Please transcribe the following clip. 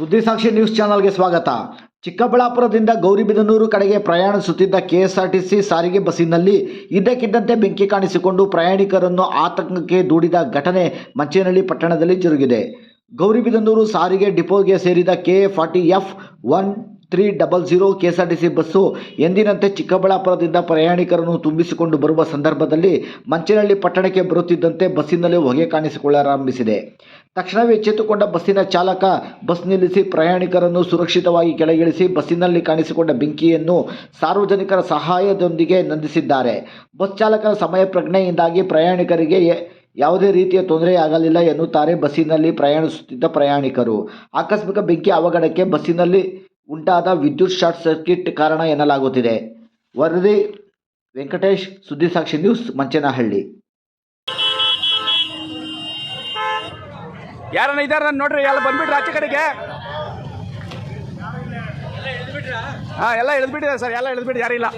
ಸುದ್ದಿಸಾಕ್ಷಿ news ಚಾನಲ್ಗೆ ಸ್ವಾಗತ. ಚಿಕ್ಕಬಳ್ಳಾಪುರದಿಂದ ಗೌರಿಬಿದನೂರು ಕಡೆಗೆ ಪ್ರಯಾಣಿಸುತ್ತಿದ್ದ ಕೆಎಸ್ಆರ್ಟಿಸಿ ಸಾರಿಗೆ ಬಸ್ಸಿನಲ್ಲಿ ಇದ್ದಕ್ಕಿದ್ದಂತೆ ಬೆಂಕಿ ಕಾಣಿಸಿಕೊಂಡು ಪ್ರಯಾಣಿಕರನ್ನು ಆತಂಕಕ್ಕೆ ದೂಡಿದ ಘಟನೆ ಮಂಚೇನಹಳ್ಳಿ ಪಟ್ಟಣದಲ್ಲಿ ಜರುಗಿದೆ. ಗೌರಿಬಿದನೂರು ಸಾರಿಗೆ ಡಿಪೋಗೆ ಸೇರಿದ K forty F one three double zero KSRTC bus ಎಂದಿನಂತೆ ಚಿಕ್ಕಬಳ್ಳಾಪುರದಿಂದ ಪ್ರಯಾಣಿಕರನ್ನು ತುಂಬಿಸಿಕೊಂಡು ಬರುವ ಸಂದರ್ಭದಲ್ಲಿ ಮಂಚನಹಳ್ಳಿ ಪಟ್ಟಣಕ್ಕೆ ಬರುತ್ತಿದ್ದಂತೆ ಬಸ್ಸಿನಲ್ಲಿ ಹೊಗೆ ಕಾಣಿಸಿಕೊಳ್ಳಾರಂಭಿಸಿದೆ. ತಕ್ಷಣವೇ ಎಚ್ಚೆತ್ತುಕೊಂಡ ಬಸ್ಸಿನ ಚಾಲಕ ಬಸ್ ನಿಲ್ಲಿಸಿ ಪ್ರಯಾಣಿಕರನ್ನು ಸುರಕ್ಷಿತವಾಗಿ ಕೆಳಗಿಳಿಸಿ ಬಸ್ಸಿನಲ್ಲಿ ಕಾಣಿಸಿಕೊಂಡ ಬೆಂಕಿಯನ್ನು ಸಾರ್ವಜನಿಕರ ಸಹಾಯದೊಂದಿಗೆ ನಂದಿಸಿದ್ದಾರೆ. ಬಸ್ ಚಾಲಕನ ಸಮಯ ಪ್ರಜ್ಞೆಯಿಂದಾಗಿ ಪ್ರಯಾಣಿಕರಿಗೆ ಯಾವುದೇ ರೀತಿಯ ತೊಂದರೆ ಆಗಲಿಲ್ಲ ಎನ್ನುತ್ತಾರೆ ಬಸ್ಸಿನಲ್ಲಿ ಪ್ರಯಾಣಿಸುತ್ತಿದ್ದ ಪ್ರಯಾಣಿಕರು. ಆಕಸ್ಮಿಕ ಬೆಂಕಿ ಅವಘಡಕ್ಕೆ ಬಸ್ಸಿನಲ್ಲಿ ಉಂಟಾದ ವಿದ್ಯುತ್ ಶಾರ್ಟ್ ಸರ್ಕ್ಯೂಟ್ ಕಾರಣ ಎನ್ನಲಾಗುತ್ತಿದೆ. ವರದಿ, ವೆಂಕಟೇಶ್ ಸುದ್ದಿಸಾಕ್ಷಿ ನ್ಯೂಸ್, ಮಂಚನಹಳ್ಳಿ. ಯಾರನ್ನ ಇದಾರ ನೋಡ್ರಿ, ಎಲ್ಲ ಬಂದ್ಬಿಟ್ರಿ ಆಚೆ ಕಡೆಗೆ. ಹಾ, ಎಲ್ಲ ಇಳಿದ್ಬಿಟ್ಟಿದೆ ಸರ್, ಎಲ್ಲ ಇಳಿದ್ಬಿಟ್ಟು ಯಾರಿಲ್ಲ